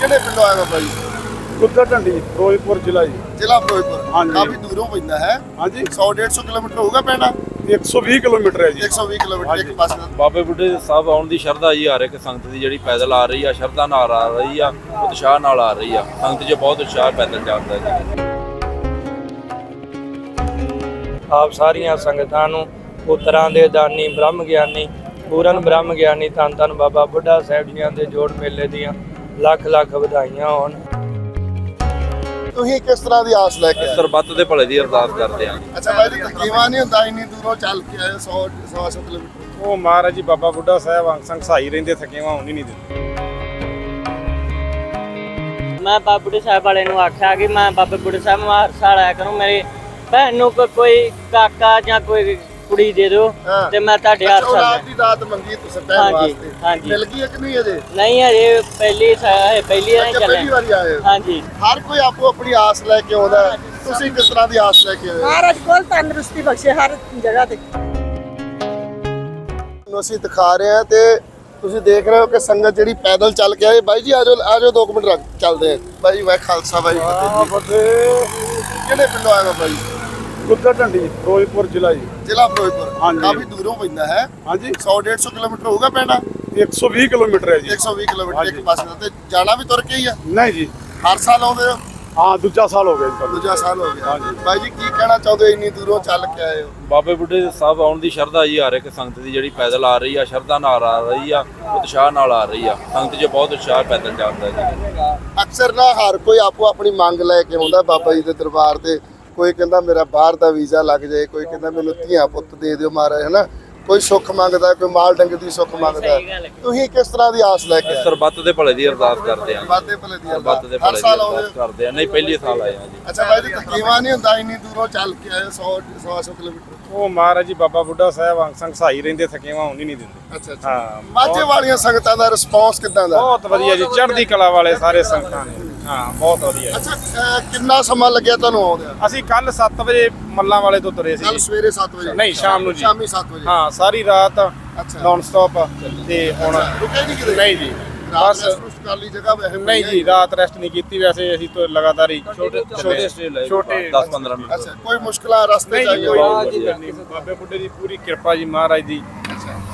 ਕਿਹੜੇ ਪਿੰਡੋਂ ਆਏ ਬਾਬਾ ਜੀ? ਕੁੱਤਾ ਢੰਡੀ ਫਿਰੋਜ਼ਪੁਰ ਜ਼ਿਲ੍ਹਾ ਜੀ। ਜ਼ਿਲ੍ਹਾ ਫਿਰੋਜ਼ਪੁਰ। ਹਾਂਜੀ। ਕਾਫੀ ਦੂਰੋਂ ਪੈਂਦਾ ਹੈ। ਹਾਂਜੀ। 100 150 ਕਿਲੋਮੀਟਰ ਹੋਊਗਾ ਪਿੰਡ 120 ਕਿਲੋਮੀਟਰ ਹੈ ਜੀ। 120 ਕਿਲੋਮੀਟਰ ਇੱਕ ਹਾਂਜੀ। ਪਾਸੇ ਦਾ। ਬਾਬੇ ਬੁੱਢੇ ਸਾਹਿਬ ਆਉਣ ਦੀ ਸ਼ਰਧਾ ਜੀ ਹਰ ਇੱਕ ਸੰਗਤ ਦੀ ਜਿਹੜੀ ਪੈਦਲ ਆ ਰਹੀ ਆ ਸ਼ਰਧਾ ਨਾਲ ਆ ਰਹੀ ਆ ਉਤਸ਼ਾਹ ਨਾਲ ਆ ਰਹੀ ਆ। ਸੰਗਤ 'ਚ ਬਹੁਤ ਉਤਸ਼ਾਹ ਪੈਦਲ ਜਾਂਦਾ ਜੀ। ਆਪ ਸਾਰੀਆਂ ਸੰਗਤਾਂ ਨੂੰ ਪੁੱਤਰਾਂ ਦੇ ਦਾਨੀ ਬ੍ਰਹਮ ਗਿਆਨੀ ਪੂਰਨ ਬ੍ਰਹਮ ਗਿਆਨੀ ਧੰਨ ਧੰਨ ਬਾਬਾ ਬੁੱਢਾ ਸਾਹਿਬ ਜੀਆਂ ਦੇ ਜੋੜ ਮੇਲੇ ਦੀਆਂ ਲੱਖ ਲੱਖ ਵਧਾਈਆਂ ਹੋਣ। ਤੁਸੀਂ ਕਿਸ ਤਰ੍ਹਾਂ ਦੀ ਆਸ ਲੈ ਕੇ ਆਏ? ਸਰਬੱਤ ਦੇ ਭਲੇ ਦੀ ਅਰਦਾਸ ਕਰਦੇ ਆ ਅੱਛਾ ਬਾਈ ਜੀ ਤਕਲੀਫਾਂ ਨਹੀਂ ਹੁੰਦਾ ਇੰਨੀ ਦੂਰੋਂ ਚੱਲ ਕੇ ਆਏ 100 100 ਕਿਲੋਮੀਟਰ। ਉਹ ਮਹਾਰਾਜ ਜੀ ਬਾਬਾ ਬੁੱਢਾ ਸਾਹਿਬ ਅੰਗ ਸੰਗ ਸਹਾਈ ਰਹਿੰਦੇ ਥਕੇਵਾ ਹੋਣ ਹੀ ਨਹੀਂ ਦਿੰਦੇ। ਮੈਂ ਬਾਬਾ ਬੁੱਢੇ ਸਾਹਿਬ ਵਾਲੇ ਨੂੰ ਆਖਿਆ ਕਿ ਮੈਂ ਬਾਬਾ ਬੁੱਢੇ ਸਾਹਿਬ ਨੂੰ ਹਰ ਸਾਲ ਆਇਆ ਕਰੂੰ ਮੇਰੀ ਭੈਣ ਨੂੰ ਕੋ- ਕੋਈ ਕਾਕਾ ਜਾਂ ਕੋਈ ਕੁੜੀ ਦੇ ਦਿਓ ਹਾਂ। ਤੇ ਮੈਂ ਤੁਹਾਡੇ ਅੱਛਾ ਔਲਾਦ ਸਾਲ ਦੀ ਦਾਤ ਮੰਗੀ ਤੁਸੀਂ ਭੈਣ ਹਾਂਜੀ, ਵਾਸਤੇ। ਹਾਂਜੀ। ਮਿਲ ਗਈ ਹੈ ਕਿ ਨਹੀਂ ਅਜੇ? ਨਹੀਂ ਹਜੇ ਪਹਿਲੀ ਸਾ- ਪਹਿਲੀ ਵਾਰ ਅੱਛਾ ਚੱਲੇ ਪਹਿਲੀ ਵਾਰੀ ਆਏ ਹੋ। ਹਾਂਜੀ। ਹਰ ਕੋਈ ਆਪੋ ਆਪਣੀ ਆਸ ਲੈ ਕੇ ਆਉਂਦਾ ਹੈ। ਤੁਸੀਂ ਕਿਸ ਤਰ੍ਹਾਂ ਦੀ ਆਸ ਲੈ ਕੇ ਆਏ ਹੋ? ਮਹਾਰਾਜ ਕੋਲ ਤੰਦਰੁਸਤੀ ਬਖਸ਼ੇ ਹਰ ਜਗ੍ਹਾ ਤੇ। ਨੂੰ ਅਸੀਂ ਦਿਖਾ ਰਹੇ ਹਾਂ ਤੇ ਤੁਸੀਂ ਦੇਖ ਰਹੇ ਹੋ ਕਿ ਸੰਗਤ ਜਿਹੜੀ ਪੈਦਲ ਚੱਲ ਕੇ ਆਏ ਬਾਈ ਜੀ ਆਜੋ ਆਜੋ 2 ਮਿੰਟ ਰੱਖ। ਚੱਲਦੇ ਹਾਂ। ਬਾਈ ਜੀ ਵਾਹ ਖਾਲਸਾ ਬਾਈ ਫਤਿਹ। ਜੀ ਕਿਹੜੇ ਪਿੰਡੋਂ ਆਏ ਹੋ ਬਾਈ? ਕੁੱਤਾ ਢੰਡੀ ਫਿਰੋਜ਼ਪੁਰ ਜ਼ਿਲ੍ਹਾ ਜੀ। ਜ਼ਿਲ੍ਹਾ ਫਿਰੋਜ਼ਪੁਰ। ਹਾਂਜੀ। ਕਾਫੀ ਦੂਰੋਂ ਪੈਂਦਾ ਹੈ। ਹਾਂਜੀ। 100 150 ਕਿਲੋਮੀਟਰ ਹੋਊਗਾ ਪਿੰਡ 120 ਕਿਲੋਮੀਟਰ ਹੈ ਜੀ। 120 ਕਿਲੋਮੀਟਰ ਇੱਕ ਹਾਂਜੀ। ਪਾਸੇ ਦਾ। ਤੇ ਜਾਣਾ ਵੀ ਤੁਰ ਕੇ ਹੀ ਆ? ਨਹੀਂ ਜੀ। ਹਰ ਸਾਲ ਆਉਂਦੇ ਹੋ? ਹਾਂ ਦੂਜਾ ਸਾਲ ਹੋ ਗਿਆ ਜੀ ਤੁਹਾਨੂੰ। ਦੂਜਾ ਸਾਲ ਹੋ ਗਿਆ। ਹਾਂਜੀ। ਬਾਈ ਜੀ ਕੀ ਕਹਿਣਾ ਚਾਹੁੰਦੇ ਹੋ ਇੰਨੀ ਦੂਰੋਂ ਚੱਲ ਕੇ ਆਏ ਹੋ। ਬਾਬੇ ਬੁੱਢੇ ਸਾਹਿਬ ਆਉਣ ਦੀ ਸ਼ਰਧਾ ਜੀ ਹਰ ਇੱਕ ਸੰਗਤ ਦੀ ਜਿਹੜੀ ਪੈਦਲ ਆ ਰਹੀ ਆ ਸ਼ਰਧਾ ਨਾਲ ਆ ਰਹੀ ਆ ਉਤਸ਼ਾਹ ਨਾਲ ਆ ਰਹੀ ਆ। ਸੰਗਤ 'ਚ ਬਹੁਤ ਉਤਸ਼ਾਹ ਪੈਦਲ ਜਾਂਦਾ ਜੀ। ਅਕਸਰ ਨਾ ਹਰ ਕੋਈ ਆਪੋ ਆਪਣੀ ਮੰਗ ਲੈ ਕੇ ਆਉਂਦਾ ਬਾਬਾ ਜੀ ਦੇ ਦਰਬਾਰ ਤੇ। ਕੋਈ ਕਹਿੰਦਾ ਮੇਰਾ ਬਾਹਰ ਦਾ ਵੀਜ਼ਾ ਲੱਗ ਜਾਏ ਕੋਈ ਕਹਿੰਦਾ ਮੈਨੂੰ ਧੀਆਂ ਪੁੱਤ ਦੇ ਦਿਓ ਮਹਾਰਾਜ ਹਨਾ? ਕੋਈ ਸੁੱਖ ਮੰਗਦਾ ਕੋਈ ਮਾਲ ਡੰਗ ਦੀ ਸੁੱਖ ਮੰਗਦਾ। ਤੁਸੀਂ ਕਿਸ ਤਰ੍ਹਾਂ ਦੀ ਆਸ ਲੈ ਕੇ ਆਏ? ਸਰਬੱਤ ਦੇ ਭਲੇ ਦੀ ਅਰਦਾਸ ਕਰਦੇ ਆ ਬਾਦੇ ਭਲੇ ਦੀ ਸਰਬੱਤ ਦੇ ਭਲੇ ਦੀ ਅਰਦਾਸ? ਕਰਦੇ ਆ ਨਹੀਂ ਪਹਿਲੀ ਸਾਲ ਆਏ ਆ ਜੀ। ਅੱਛਾ ਬਾਈ ਜੀ ਤਕਲੀਫਾਂ ਨਹੀਂ ਹੁੰਦਾ ਇੰਨੀ ਦੂਰੋਂ ਚੱਲ ਕੇ ਆਏ 100 100 ਕਿਲੋਮੀਟਰ? ਉਹ ਮਹਾਰਾਜ ਜੀ ਬਾਬਾ ਬੁੱਢਾ ਸਾਹਿਬ ਅੰਗ ਸੰਗ ਸਹਾਈ ਰਹਿੰਦੇ ਥਕੇਵਾ ਹੋਣ ਹੀ ਨਹੀਂ ਦਿੰਦੇ। ਅੱਛਾ ਅੱਛਾ। ਹਾਂ ਮਾਝੇ ਵਾਲੀਆਂ ਸੰਗਤਾਂ ਦਾ ਰਿਸਪੌਂਸ ਕਿਦਾਂ ਦਾ? ਬਹੁਤ ਵਧੀਆ ਜੀ ਚੜ੍ਹਦੀ ਕਲਾ ਵਾਲੇ ਸਾਰੇ ਸੰਗਤਾਂ ਨੇ। ਹਾਂ ਬਹੁਤ ਵਧੀਆ ਅੱਛਾ ਅਹ ਕਿੰਨਾ ਸਮਾਂ ਲੱਗਿਆ ਤੁਹਾਨੂੰ ਆਉਂਦਿਆਂ? ਅਸੀਂ ਕੱਲ 7 ਵਜੇ ਮੱਲਾਂ ਵਾਲੇ ਤੋਂ ਤੁਰੇ ਸੀ ਕੱਲ ਜੀ। ਸਵੇਰੇ 7 ਵਜੇ। ਨਹੀਂ, ਸ਼ਾਮ ਨੂੰ ਜੀ। ਸ਼ਾਮੀ 7 ਵਜੇ। ਹਾਂ ਸਾਰੀ ਰਾਤ ਅੱਛਾ। ਨਾਨ ਸਟਾਪ ਤੇ ਹੁਣ ਰੁਕੇ ਨਹੀਂ ਕਿਤੇ? ਨਹੀਂ ਜੀ ਬਸ ਜਗ੍ਹਾ ਵੈਸੇ ਨਹੀਂ ਜੀ ਰਾਤ ਰੈਸਟ ਨਹੀਂ ਕੀਤੀ ਵੈਸੇ ਅਸੀਂ ਤਾਂ ਲਗਾਤਾਰ ਹੀ ਛੋਟੇ ਛੋਟੇ ਸਟੇ ਲਏ ਛੋਟੇ 10 15 ਮਿੰਟ। ਅੱਛਾ ਕੋਈ ਮੁਸ਼ਕਲਾਂ ਰਸਤੇ ਨਹੀਂ ਚ ਜੀ ਆਈਆਂ ਕੋਈ ਹੋਈਆਂ? ਜੀ ਨਹੀਂ ਬਾਬੇ ਬੁੱਢੇ ਦੀ ਪੂਰੀ ਕਿਰਪਾ ਜੀ ਮਹਾਰਾਜ ਦੀ।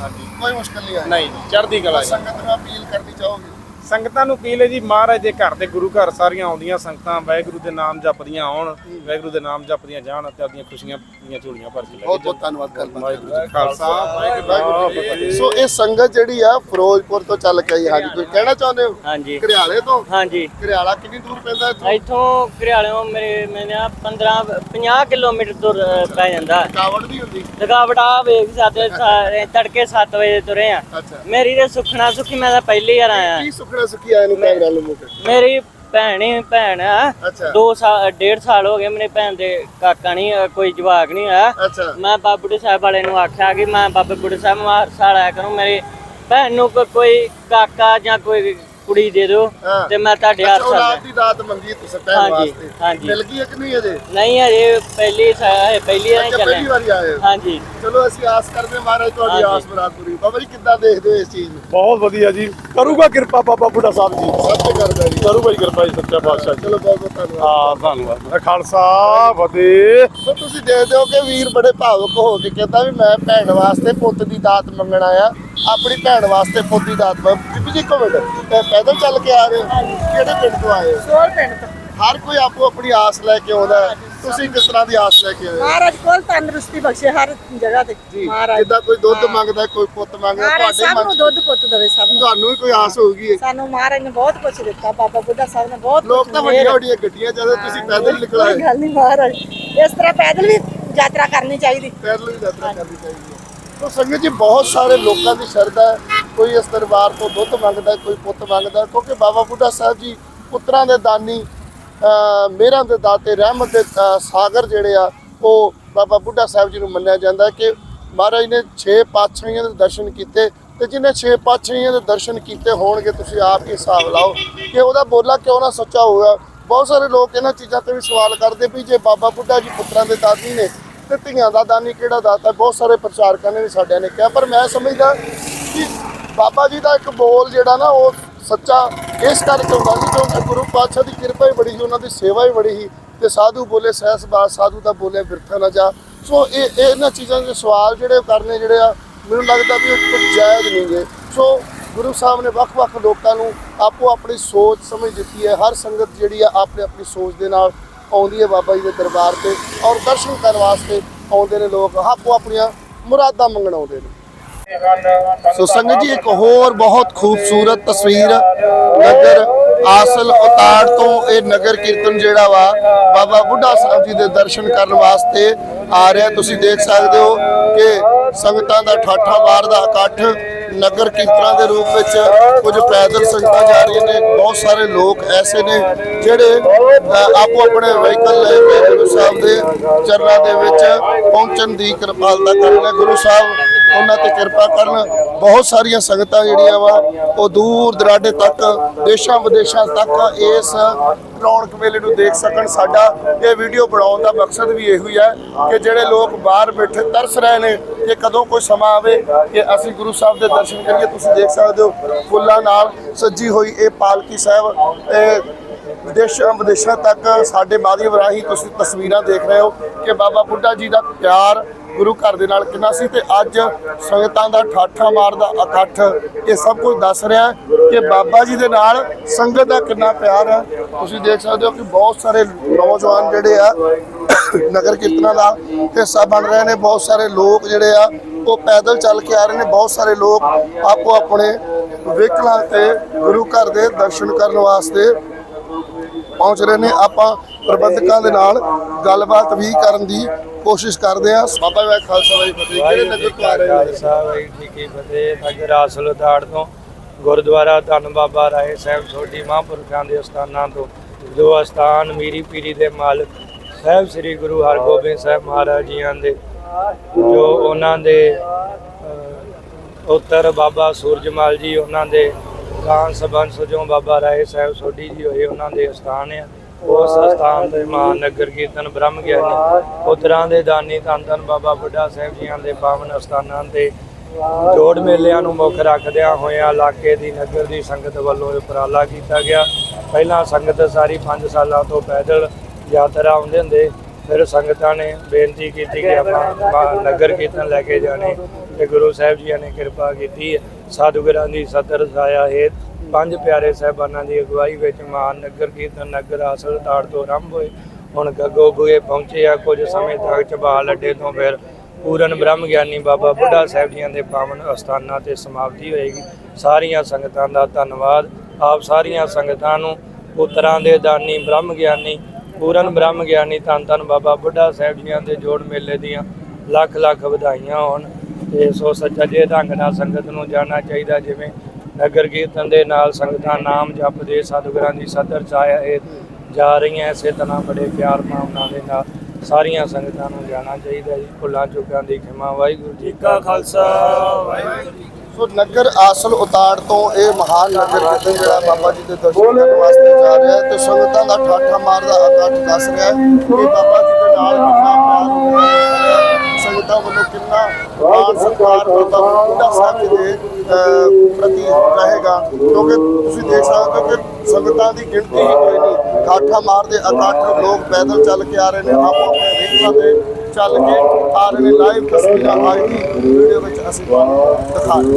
ਹਾਂਜੀ। ਕੋਈ ਮੁਸ਼ਕਲ ਨਹੀਂ ਆਈ। ਨਹੀਂ ਜੀ, ਚੜ੍ਹਦੀ ਕਲਾ ਜੀ। ਸੰਗਤ ਨੂੰ ਅਪੀਲ ਕਰਨੀ ਚਾਹੋਗੇ? ਸੰਗਤਾਂ ਨੂੰ ਅਪੀਲ ਹੈ ਜੀ? ਮਹਾਰਾਜ ਦੇ ਘਰ ਦੇ ਗੁਰੂ ਘਰ ਸਾਰੀਆਂ ਆਉਂਦੀਆਂ ਸੰਗਤਾਂ ਵਾਹਿਗੁਰੂ ਦੇ ਨਾਮ ਜਪਦੀਆਂ ਆਉਣ ਵਾਹਿਗੁਰੂ ਦੇ ਨਾਮ ਜਪਦੀਆਂ ਜਾਣ ਤੇ ਆਪਣੀਆਂ ਖੁਸ਼ੀਆਂ ਦੀਆਂ ਝੋਲੀਆਂ ਭਰ ਕੇ ਲੈ ਬਹੁਤ ਧੰਨਵਾਦ ਗੱਲਬਾਤ ਵਾਹਿਗੁਰੂ ਜੀ ਕਾ ਖਾਲਸਾ ਵਾਹਿਗੁਰੂ ਵਾਹਿਗੁਰੂ ਜੀ ਜੀ ਕੀ ਕੀ ਫਤਿਹ। ਸੋ ਇਹ ਸੰਗਤ ਜਿਹੜੀ ਆ ਫਿਰੋਜ਼ਪੁਰ ਤੋਂ ਚੱਲ ਕੇ ਆਈ ਹਾਂਜੀ ਕੋਈ ਕਹਿਣਾ ਚਾਹੁੰਦੇ ਹੋ? ਹਾਂਜੀ। ਘਰਿਆਲੇ ਤੋਂ? ਹਾਂਜੀ। ਘਰਿਆਲਾ ਕਿੰਨੀ ਦੂਰ ਪੈਂਦਾ ਇੱਥੋਂ? ਇੱਥੋਂ ਘਰਿਆਲਿਓਂ ਮੇਰੇ ਮੈਨੇ 15 50 ਕਿਲੋਮੀਟਰ ਦੂਰ ਪੈ ਜਾਂਦਾ। ਕਾਵੜ ਦੀ ਹੁੰਦੀ? ਥਕਾਵਟ ਆ ਵੇਖ ਸਾਰੇ ਤੜਕੇ 7 ਵਜੇ ਤੁਰੇ ਆ। ਅੱਛਾ। ਮੇਰੀ ਤੇ ਸੁਖਣਾ ਸੁਖੀ ਮੈਂ ਤਾਂ ਪਹਿਲੀ ਵਾਰ ਆਇਆ। ਕੀ ਸੁਖੀ ਆਏ ਨੂੰ ਮੇਰੀ ਭੈਣ ਹੀ ਭੈਣ ਆ। ਅੱਛਾ। ਦੋ ਸਾਲ ਡੇਢ ਸਾਲ ਹੋ ਗਏ ਮੇਰੇ ਭੈਣ ਦੇ ਕਾਕਾ ਨਹੀਂ ਅ, ਕੋਈ ਜਵਾਕ ਨਹੀਂ ਆ ਅੱਛਾ। ਮੈਂ ਬਾਬਾ ਬੁੱਢੇ ਸਾਹਿਬ ਵਾਲੇ ਨੂੰ ਆਖਿਆ ਕਿ ਮੈਂ ਬਾਬਾ ਬੁੱਢੇ ਸਾਹਿਬ ਨੂੰ ਹਰ ਸਾਲ ਆਇਆ ਕਰੂੰ ਮੇਰੀ ਭੈਣ ਨੂੰ ਕੋ- ਕੋਈ ਕਾਕਾ ਜਾਂ ਕੋਈ ਕੁੜੀ ਦੇ ਦਿਓ ਹਾਂ। ਤੇ ਮੈਂ ਤੁਹਾਡੇ ਹਰ ਅੱਛਾ ਦੀ ਦਾਤ ਮੰਗੀ ਤੁਸੀਂ ਭੈਣ ਹਾਂਜੀ, ਵਾਸਤੇ। ਹਾਂਜੀ। ਮਿਲ ਗਈ ਹੈ ਕਿ ਨਹੀਂ ਅਜੇ? ਨਹੀਂ ਹਜੇ ਪਹਿਲੀ ਸਾ- ਪਹਿਲੀ ਵਾਰ ਅੱਛਾ ਚੱਲੇ ਪਹਿਲੀ ਵਾਰੀ ਆਏ ਹੋ। ਹਾਂਜੀ। ਚਲੋ ਅਸੀਂ ਆਸ ਕਰਦੇ ਹਾਂ ਮਹਾਰਾਜ ਤੁਹਾਡੀ ਹਾਂਜੀ। ਆਸ ਬਰਾਤ ਪੂਰੀ ਬਾਬਾ ਜੀ ਕਿੱਦਾਂ ਦੇਖਦੇ ਹੋ ਇਸ ਚੀਜ਼ ਨੂੰ? ਬਹੁਤ ਵਧੀਆ ਜੀ। ਕਰੂਗਾ ਕਿਰਪਾ ਬਾਬਾ ਬੁੱਢਾ ਸਾਹਿਬ ਜੀ। ਸਭ ਤੇ ਕਰਦਾ ਜੀ। ਕਰੂਗਾ ਜੀ ਕਿਰਪਾ ਜੀ ਸੱਚਾ ਪਾਤਸ਼ਾਹ ਜੀ। ਚਲੋ ਬਹੁਤ ਬਹੁਤ ਧੰਨਵਾਦ। ਹਾਂ ਧੰਨਵਾਦ। ਖਾਲਸਾ ਫਤਿਹ। ਸੋ ਤੁਸੀਂ ਦੇਖਦੇ ਹੋ ਕਿ ਵੀਰ ਬੜੇ ਭਾਵੁਕ ਹੋ ਕੇ ਕਹਿੰਦਾ ਵੀ ਮੈਂ ਭੈਣ ਵਾਸਤੇ ਪੁੱਤ ਦੀ ਦਾਤ ਮੰਗਣ ਆਇਆ। ਆਪਣੀ ਭੈਣ ਵਾਸਤੇ ਪੁੱਤ ਦੀ ਦਾਤ ਮੰਗ ਬੀਬੀ ਜੀ ਕੋ ਮਿੰਟ। ਤੇ ਪੈਦਲ ਚੱਲ ਕੇ ਆ ਰਹੇ ਹੋ? ਕਿਹੜੇ ਪਿੰਡ ਤੋਂ ਆਏ ਹੋ? ਸੋਲ ਪਿੰਡ ਤੋਂ। ਹਰ ਕੋਈ ਆਪੋ ਆਪਣੀ ਆਸ ਲੈ ਕੇ ਆਉਂਦਾ ਹੈ। ਤੁਸੀਂ ਕਿਸ ਤਰ੍ਹਾਂ ਦੀ ਆਸ ਲੈ ਕੇ ਆਏ ਹੋ? ਮਹਾਰਾਜ ਕੋਲ ਤੰਦਰੁਸਤੀ ਬਖਸ਼ੇ ਹਰ ਜਗ੍ਹਾ ਤੇ ਮਹਾਰਾਜ। ਜਿੱਦਾਂ ਕੋਈ ਦੁੱਧ ਮੰਗਦਾ ਕੋਈ ਪੁੱਤ ਮੰਗਦਾ ਮਹਾਰਾਜ ਤੁਹਾਡੇ ਸਭ ਨੂੰ ਦੁੱਧ ਪੁੱਤ ਦੇਵੇ ਸਭ ਨੂੰ। ਤੁਹਾਨੂੰ ਵੀ ਕੋਈ ਆਸ ਹੋਊਗੀ। ਸਾਨੂੰ ਮਹਾਰਾਜ ਨੇ ਬਹੁਤ ਕੁਝ ਦਿੱਤਾ ਬਾਬਾ ਬੁੱਢਾ ਸਾਹਿਬ ਨੇ ਬਹੁਤ ਲੋਕ ਕੁਛ ਤਾਂ ਮਿਹਰ- ਵੱਡੀਆਂ ਵੱਡੀਆਂ ਗੱਡੀਆਂ ਜਦੋਂ ਤੁਸੀਂ ਪੈਦਲ ਨਿਕਲ ਕੋਈ ਆਏ। ਗੱਲ ਨਹੀਂ ਮਹਾਰਾਜ। ਇਸ ਤਰ੍ਹਾਂ ਪੈਦਲ ਵੀ ਯਾਤਰਾ ਕਰਨੀ ਚਾਹੀਦੀ। ਪੈਦਲ ਹੀ ਯਾਤਰਾ ਕਰਨੀ ਚਾਹੀਦੀ। ਹੈ ਤੋ ਸੰਗਤ ਜੀ ਬਹੁਤ ਸਾਰੇ ਲੋਕਾਂ ਦੀ ਸ਼ਰਧਾ ਹੈ। ਕੋਈ ਇਸ ਦਰਬਾਰ ਤੋਂ ਦੁੱਧ ਮੰਗਦਾ ਕੋਈ ਪੁੱਤ ਮੰਗਦਾ ਕਿਉਂਕਿ ਬਾਬਾ ਬੁੱਢਾ ਸਾਹਿਬ ਜੀ ਪੁੱਤਰਾਂ ਦੇ ਦਾਨੀ, ਅਹ ਦੇ ਦਾਤੇ, ਰਹਿਮਤ ਦੇ ਸਾਗਰ ਜਿਹੜੇ ਆ, ਉਹ ਬਾਬਾ ਬੁੱਢਾ ਸਾਹਿਬ ਜੀ ਨੂੰ ਮੰਨਿਆ ਜਾਂਦਾ ਕਿ ਮਹਾਰਾਜ ਨੇ 6 ਪਾਤਸ਼ਾਹੀਆਂ ਦੇ ਦਰਸ਼ਨ ਕੀਤੇ ਤੇ ਜਿਹਨੇ 6 ਪਾਤਸ਼ਾਹੀਆਂ ਦੇ ਦਰਸ਼ਨ ਕੀਤੇ ਹੋਣਗੇ, ਤੁਸੀਂ ਆਪ ਹੀ ਹਿਸਾਬ ਲਾਓ ਕਿ ਉਹਦਾ ਬੋਲਾ ਕਿਉਂ ਨਾ ਸੱਚਾ ਹੋਇਆ ਬਹੁਤ ਸਾਰੇ ਲੋਕ ਇਹਨਾਂ ਚੀਜ਼ਾਂ ਤੇ ਵੀ ਸਵਾਲ ਕਰਦੇ ਵੀ ਜੇ ਬਾਬਾ ਬੁੱਢਾ ਜੀ ਪੁੱਤਰਾਂ ਦੇ ਦਾਨੀ ਨੇ ਤੇ ਧੀਆਂ ਦਾ ਦਾਨੀ ਕਿਹੜਾ ਦਾਤਾ ਬਹੁਤ ਸਾਰੇ ਪ੍ਰਚਾਰਕਾਂ ਨੇ ਵੀ ਸਾਡਿਆਂ ਨੇ ਕਿਹਾ। ਪਰ ਮੈਂ ਸਮਝਦਾ ਕਿ ਬਾਬਾ ਜੀ ਦਾ ਇੱਕ ਬੋਲ ਜਿਹੜਾ ਨਾ, ਉਹ ਸੱਚਾ ਇਸ ਕਰਕੇ ਹੁੰਦਾ ਸੀ ਕਿਉਂਕਿ ਗੁਰੂ ਪਾਤਸ਼ਾਹ ਦੀ ਕਿਰਪਾ ਹੀ ਬੜੀ ਸੀ, ਉਹਨਾਂ ਦੀ ਸੇਵਾ ਹੀ ਬੜੀ ਸੀ ਤੇ ਸਾਧੂ ਬੋਲੇ ਸਹਿਸ ਬਾਤ ਸਾਧੂ ਦਾ ਬੋਲੇ ਵਿਰਥਾ ਨਾ ਜਾ। ਸੋ ਇਹ ਇਹਨਾਂ ਚੀਜ਼ਾਂ ਦੇ ਸਵਾਲ ਜਿਹੜੇ ਉਹ ਕਰਨੇ ਜਿਹੜੇ ਆ, ਮੈਨੂੰ ਲੱਗਦਾ ਵੀ ਉਹ ਕੁਝ ਜਾਇਜ਼ ਨਹੀਂਗੇ ਸੋ ਗੁਰੂ ਸਾਹਿਬ ਨੇ ਵੱਖ-ਵੱਖ ਲੋਕਾਂ ਨੂੰ ਆਪੋ ਆਪਣੀ ਸੋਚ ਸਮਝ ਦਿੱਤੀ ਹੈ। ਹਰ ਸੰਗਤ ਜਿਹੜੀ ਆ ਆਪਣੇ ਆਪਣੀ ਸੋਚ ਦੇ ਨਾਲ ਆਉਂਦੀ ਹੈ ਬਾਬਾ ਜੀ ਦੇ ਦਰਬਾਰ ਤੇ ਔਰ ਦਰਸ਼ਨ ਕਰਨ ਵਾਸਤੇ ਆਉਂਦੇ ਨੇ ਲੋਕ ਆਪੋ ਆਪਣੀਆਂ ਮੁਰਾਦਾਂ ਮੰਗਣ ਆਉਂਦੇ ਨੇ। ਸੋ ਸੰਗਤ ਜੀ, ਇੱਕ ਹੋਰ ਬਹੁਤ ਖੂਬਸੂਰਤ ਤਸਵੀਰ ਨਗਰ ਆਸਲ ਉਤਾੜ ਤੋਂ ਇਹ ਨਗਰ ਕੀਰਤਨ ਜਿਹੜਾ ਵਾ, ਬਾਬਾ ਬੁੱਢਾ ਸਾਹਿਬ ਜੀ ਦੇ ਦਰਸ਼ਨ ਕਰਨ ਵਾਸਤੇ ਆ ਰਿਹਾ। ਤੁਸੀਂ ਦੇਖ ਸਕਦੇ ਹੋ ਕਿ ਸੰਗਤਾਂ ਦਾ ਠਾਠਾ ਮਾਰ ਦਾ ਇਕੱਠ ਨਗਰ ਕੀਰਤਨਾਂ ਦੇ ਰੂਪ ਵਿੱਚ ਕੁਝ ਪੈਦਲ ਸੰਗਤਾਂ ਜਾ ਰਹੀਆਂ ਨੇ। ਬਹੁਤ ਸਾਰੇ ਲੋਕ ਐਸੇ ਨੇ ਜਿਹੜੇ ਆਪੋ ਆਪਣੇ ਵਹੀਕਲ ਲੈ ਕੇ ਗੁਰੂ ਸਾਹਿਬ ਦੇ ਚਰਨਾਂ ਦੇ ਵਿੱਚ ਪਹੁੰਚਣ ਦੀ ਕਿਰਪਾਲਤਾ ਕਰ ਕਰਨ ਗੁਰੂ ਸਾਹਿਬ ਉਹਨਾਂ ਤੇ ਕਿਰਪਾ ਕਰਨ। ਬਹੁਤ ਸਾਰੀਆਂ ਸੰਗਤਾਂ ਜਿਹੜੀਆਂ ਵਾ, ਉਹ ਦੂਰ ਦਰਾਡੇ ਤੱਕ, ਦੇਸ਼ਾਂ ਵਿਦੇਸ਼ਾਂ ਤੱਕ ਇਸ ਰੌਣਕ ਮੇਲੇ ਨੂੰ ਦੇਖ ਸਕਣ। ਸਾਡਾ ਇਹ ਵੀਡੀਓ ਬਣਾਉਣ ਦਾ ਮਕਸਦ ਵੀ ਇਹੋ ਹੀ ਹੈ ਕਿ ਜਿਹੜੇ ਲੋਕ ਬਾਹਰ ਬੈਠੇ ਤਰਸ ਰਹੇ ਨੇ, ਕਿ ਕਦੋਂ ਕੋਈ ਸਮਾਂ ਆਵੇ ਕਿ ਅਸੀਂ ਗੁਰੂ ਸਾਹਿਬ ਦੇ ਦਰਸ਼ਨ ਕਰੀਏ। ਤੁਸੀਂ ਦੇਖ ਸਕਦੇ ਹੋ ਫੁੱਲਾਂ ਨਾਲ ਸੱਜੀ ਹੋਈ ਇਹ ਪਾਲਕੀ ਸਾਹਿਬ। ਇਹ ਵਿਦੇਸ਼ਾਂ ਵਿਦੇਸ਼ਾਂ ਤੱਕ, ਸਾਡੇ ਮਾਧਿਅਮ ਰਾਹੀਂ ਤੁਸੀਂ ਤਸਵੀਰਾਂ ਦੇਖ ਰਹੇ ਹੋ ਕਿ ਬਾਬਾ ਬੁੱਢਾ ਜੀ ਦਾ ਪਿਆਰ ਗੁਰੂ ਘਰ ਦੇ ਨਾਲ ਕਿੰਨਾ ਸੀ ਤੇ ਅੱਜ ਸੰਗਤਾਂ ਦਾ ਠਾਠਾ ਮਾਰਦਾ, ਇਕੱਠ, ਇਹ ਸਭ ਕੁਝ ਦੱਸ ਰਿਹਾ ਕਿ ਬਾਬਾ ਜੀ ਦੇ ਨਾਲ ਸੰਗਤ ਦਾ ਕਿੰਨਾ ਪਿਆਰ ਹੈ। ਤੁਸੀਂ ਦੇਖ ਸਕਦੇ ਹੋ ਕਿ ਬਹੁਤ ਸਾਰੇ ਨੌਜਵਾਨ ਜਿਹੜੇ ਆ, ਨਗਰ ਕੀਰਤਨਾਂ ਦਾ ਹਿੱਸਾ ਬਣ ਰਹੇ ਨੇ, ਬਹੁਤ ਸਾਰੇ ਲੋਕ ਜਿਹੜੇ ਆ, ਉਹ ਪੈਦਲ ਚੱਲ ਕੇ ਆ ਰਹੇ ਨੇ, ਬਹੁਤ ਸਾਰੇ ਲੋਕ ਆਪੋ ਆਪਣੇ ਵਹੀਕਲਾਂ ਤੇ ਗੁਰੂ ਘਰ ਦੇ ਦਰਸ਼ਨ ਕਰਨ ਵਾਸਤੇ ਪਹੁੰਚ ਰਹੇ ਨੇ। ਆਪਾਂ ਪ੍ਰਬੰਧਕਾਂ ਦੇ ਨਾਲ ਗੱਲਬਾਤ ਵੀ ਕਰਨ ਦੀ ਕੋਸ਼ਿਸ਼ ਕਰਦੇ ਆ। ਬਾਬਾ ਜੀ ਖਾਲਸਾ ਵਾਹਿ ਫਤਿਹ। ਕਿਹੜੇ ਨਗਰ ਤੋਂ ਆ ਰਹੇ ਨੇ ਖਾਲਸਾ ਵਾਹਿ ਠੀਕੀ ਫਤਿਹ। ਨਗਰ ਆਸਲ ਤੋਂ ਗੁਰਦੁਆਰਾ ਧੰਨ ਬਾਬਾ ਰਾਏ ਸਾਹਿਬ ਸੋਢੀ ਮਹਾਂਪੁਰਖਾਂ ਦੇ ਅਸਥਾਨਾਂ ਤੋਂ ਜੋ ਅਸਥਾਨ ਮੀਰੀ ਪੀਰੀ ਦੇ ਮਾਲਕ ਸਾਹਿਬ ਸ੍ਰੀ ਗੁਰੂ ਹਰਗੋਬਿੰਦ ਸਾਹਿਬ ਮਹਾਰਾਜ ਜੀਆਂ ਦੇ ਜੋ ਉਹਨਾਂ ਦੇ ਅਹ, ਬਾਬਾ ਸੂਰਜਮਲ ਜੀ ਉਹਨਾਂ ਦੇ ਗਾਨ ਸਬੰਸ ਜੋ ਬਾਬਾ ਰਾਏ ਸਾਹਿਬ ਸੋਢੀ ਜੀ ਹੋਏ ਉਹਨਾਂ ਦੇ ਅਸਥਾਨ ਆ। ਉਸ ਸਥਾਨ ਤੇ ਮਹਾਨ ਨਗਰ ਕੀਰਤਨ ਬ੍ਰਹਮ ਗਿਆਨੀ ਉਤਰਾਂ ਦੇ ਦਾਨੀ ਧੰਨ ਧੰਨ ਬਾਬਾ ਬੁੱਢਾ ਸਾਹਿਬ ਜੀਆਂ ਦੇ ਪਾਵਨ ਅਸਥਾਨਾਂ ਤੇ ਜੋੜ ਮੇਲਿਆਂ ਨੂੰ ਮੁੱਖ ਰੱਖਦਿਆਂ ਹੋਇਆਂ ਇਲਾਕੇ ਦੀ ਨਗਰ ਦੀ ਸੰਗਤ ਵੱਲੋਂ ਉਪਰਾਲਾ ਕੀਤਾ ਗਿਆ। ਪਹਿਲਾਂ ਸੰਗਤ ਸਾਰੀ 5 ਸਾਲਾਂ ਤੋਂ ਪੈਦਲ ਯਾਤਰਾ ਆਉਂਦੇ ਹੁੰਦੇ, ਫਿਰ ਸੰਗਤਾਂ ਨੇ ਬੇਨਤੀ ਕੀਤੀ ਕਿ ਆਪਾਂ ਨਗਰ ਕੀਰਤਨ ਲੈ ਕੇ ਜਾਣੇ ਤੇ ਗੁਰੂ ਸਾਹਿਬ ਜੀ ਨੇ ਕਿਰਪਾ ਕੀਤੀ। ਹੈ ਸਾਧੂਗਰਾਂ ਦੀ ਸਤਰ ਸਾਇਆ ਹੇਤ ਪੰਜ ਪਿਆਰੇ ਸਾਹਿਬਾਨਾਂ ਦੀ ਅਗਵਾਈ ਵਿੱਚ ਮਹਾਨ ਨਗਰ ਕੀਰਤਨ, ਨਗਰ ਆਸਲ ਤਾੜ ਤੋਂ ਆਰੰਭ ਹੋਏ। ਹੁਣ ਗੱਗੋ ਬੁਏ ਪਹੁੰਚੇ ਆ, ਕੁਝ ਸਮੇਂ ਤੱਕ ਚਬਾਲ ਅੱਡੇ ਤੋਂ ਫਿਰ ਪੂਰਨ ਬ੍ਰਹਮ ਗਿਆਨੀ ਬਾਬਾ ਬੁੱਢਾ ਸਾਹਿਬ ਜੀਆਂ ਦੇ ਪਾਵਨ ਅਸਥਾਨਾਂ ਤੇ ਸਮਾਪਤੀ ਹੋਏਗੀ। ਸਾਰੀਆਂ ਸੰਗਤਾਂ ਦਾ ਧੰਨਵਾਦ। ਆਪ ਸਾਰੀਆਂ ਸੰਗਤਾਂ ਨੂੰ ਪੁੱਤਰਾਂ ਦੇ ਦਾਨੀ ਬ੍ਰਹਮ ਗਿਆਨੀ ਪੂਰਨ ਬ੍ਰਹਮ ਗਿਆਨੀ ਧੰਨ ਧੰਨ ਬਾਬਾ ਬੁੱਢਾ ਸਾਹਿਬ ਜੀਆਂ ਦੇ ਜੋੜ ਮੇਲੇ ਦੀਆਂ ਲੱਖ ਲੱਖ ਵਧਾਈਆਂ ਹੋਣ। ਤੇ ਸੋ ਸੱਚਾ ਸੱਚੇ ਢੰਗ ਨਾਲ ਸੰਗਤ ਨੂੰ ਜਾਣਾ ਚਾਹੀਦਾ, ਜਿਵੇਂ ਨਗਰ ਕੀਰਤਨ ਦੇ ਨਾਲ ਸੰਗਤਾਂ ਨਾਮ ਜਪਦੇ ਸਤਿਗੁਰਾਂ ਦੀ ਸਦਰ ਚਾਇਆ ਇਹ ਜਾ ਰਹੀਆਂ ਇਸੇ ਤਰ੍ਹਾਂ ਬੜੇ ਪਿਆਰ ਭਾਵਨਾ ਦੇ ਨਾਲ ਸਾਰੀਆਂ ਸੰਗਤਾਂ ਨੂੰ ਜਾਣਾ ਚਾਹੀਦਾ ਜੀ। ਭੁੱਲਾਂ ਚੁੱਕਾਂ ਦੀ ਖਿਮਾ। ਵਾਹਿਗੁਰੂ ਜੀ ਕਾ ਖਾਲਸਾ। ਸੋ ਨਗਰ ਆਸਲ ਉਤਾੜ ਤੋਂ ਇਹ ਮਹਾਨ ਨਗਰ ਕੀਰਤਨ ਜਿਹੜਾ ਬਾਬਾ ਜੀ ਦੇ ਦਰਸ਼ਨ ਕਰਨ ਵਾਸਤੇ ਜਾ ਰਿਹਾ ਹੈ ਤੇ ਸੰਗਤਾਂ ਦਾ ਠਾਠਾ ਮਾਰਦਾ ਇਕੱਠ ਦੱਸ ਰਿਹਾ ਹੈ ਕਿ ਬਾਬਾ ਜੀ ਦੇ ਨਾਲ ਕਿੰਨਾ ਪਿਆਰ ਹੈ ਵੱਲੋਂ ਕਿੰਨਾ ਮਾਣ ਸਤਿਕਾਰ ਬਾਬਾ ਬੁੱਢਾ ਸਾਹਿਬ ਦੇ ਪ੍ਰਤੀ ਰਹੇਗਾ। ਕਿਉਂਕਿ ਤੁਸੀਂ ਦੇਖ ਸਕਦੇ ਹੋ ਕਿ ਸੰਗਤਾਂ ਦੀ ਗਿਣਤੀ ਹੀ ਕੋਈ ਨਹੀਂ। ਕਾਠਾ ਮਾਰਦੇ ਇਕੱਠ ਲੋਕ ਪੈਦਲ ਚੱਲ ਕੇ ਆ ਰਹੇ ਨੇ, ਆਪੋ ਆਪਣੇ ਵਹੀਕਲਾਂ ਤੇ ਚੱਲ ਕੇ ਆ ਰਹੇ ਨੇ। ਲਾਈਵ ਤਸਵੀਰਾਂ ਆਈ ਵੀਡੀਓ ਵਿੱਚ ਅਸੀਂ ਤੁਹਾਨੂੰ ਦਿਖਾ ਰਹੇ